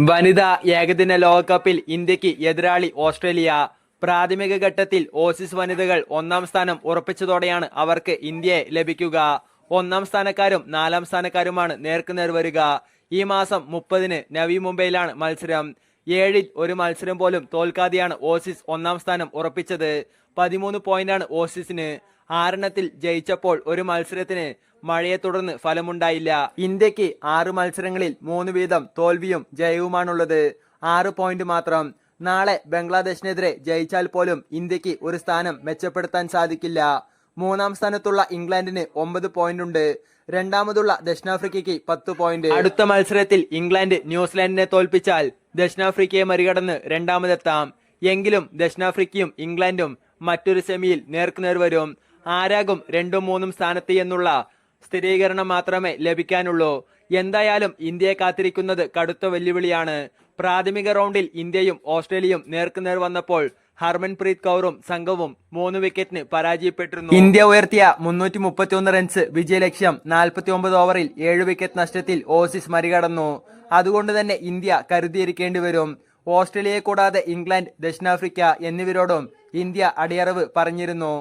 വനിതാ ഏകദിന ലോകകപ്പിൽ ഇന്ത്യയ്ക്ക് എതിരാളി ഓസ്ട്രേലിയ. പ്രാഥമിക ഘട്ടത്തിൽ ഓസീസ് വനിതകൾ ഒന്നാം സ്ഥാനം ഉറപ്പിച്ചതോടെയാണ് അവർക്ക് ഇന്ത്യയെ ലഭിക്കുക. ഒന്നാം സ്ഥാനക്കാരും നാലാം സ്ഥാനക്കാരുമാണ് നേർക്കുനേർ വരിക. ഈ മാസം മുപ്പതിന് നവി മുംബൈയിലാണ് മത്സരം. ഏഴിൽ ഒരു മത്സരം പോലും തോൽക്കാതെയാണ് ഓസീസ് ഒന്നാം സ്ഥാനം ഉറപ്പിച്ചത്. പതിമൂന്ന് പോയിന്റാണ് ഓസീസിന്. ആറെണ്ണത്തിൽ ജയിച്ചപ്പോൾ ഒരു മത്സരത്തിന് മഴയെ തുടർന്ന് ഫലമുണ്ടായില്ല. ഇന്ത്യയ്ക്ക് ആറ് മത്സരങ്ങളിൽ മൂന്ന് വീതം തോൽവിയും ജയവുമാണുള്ളത്. ആറ് പോയിന്റ് മാത്രം. നാളെ ബംഗ്ലാദേശിനെതിരെ ജയിച്ചാൽ പോലും ഇന്ത്യയ്ക്ക് ഒരു സ്ഥാനം മെച്ചപ്പെടുത്താൻ സാധിക്കില്ല. മൂന്നാം സ്ഥാനത്തുള്ള ഇംഗ്ലണ്ടിന് ഒമ്പത് പോയിന്റ് ഉണ്ട്. രണ്ടാമതുള്ള ദക്ഷിണാഫ്രിക്കയ്ക്ക് പത്ത് പോയിന്റ് അടുത്ത മത്സരത്തിൽ ഇംഗ്ലണ്ട് ന്യൂസിലാൻഡിനെ തോൽപ്പിച്ചാൽ ദക്ഷിണാഫ്രിക്കയെ മറികടന്ന് രണ്ടാമതെത്താം. എങ്കിലും ദക്ഷിണാഫ്രിക്കയും ഇംഗ്ലണ്ടും മറ്റൊരു സെമിയിൽ നേർക്കുനേർ വരും. ആരാകും രണ്ടും മൂന്നും സ്ഥാനത്ത് എന്നുള്ള സ്ഥിരീകരണം മാത്രമേ ലഭിക്കാനുള്ളൂ. എന്തായാലും ഇന്ത്യയെ കാത്തിരിക്കുന്നത് കടുത്ത വെല്ലുവിളിയാണ്. പ്രാഥമിക റൗണ്ടിൽ ഇന്ത്യയും ഓസ്ട്രേലിയയും നേർക്കുനേർ വന്നപ്പോൾ ഹർമൻപ്രീത് കൗറും സംഘവും മൂന്ന് വിക്കറ്റിന് പരാജയപ്പെട്ടിരുന്നു. ഇന്ത്യ ഉയർത്തിയ മുന്നൂറ്റി മുപ്പത്തിയൊന്ന് റൺസ് വിജയലക്ഷ്യം നാൽപ്പത്തി ഒമ്പത് ഓവറിൽ ഏഴ് വിക്കറ്റ് നഷ്ടത്തിൽ ഓസീസ് മറികടന്നു. അതുകൊണ്ട് തന്നെ ഇന്ത്യ കരുതിയിരിക്കേണ്ടി വരും. ഓസ്ട്രേലിയയെ കൂടാതെ ഇംഗ്ലണ്ട് ദക്ഷിണാഫ്രിക്ക എന്നിവരോടും ഇന്ത്യ അടിയറവ് പറഞ്ഞിരുന്നു.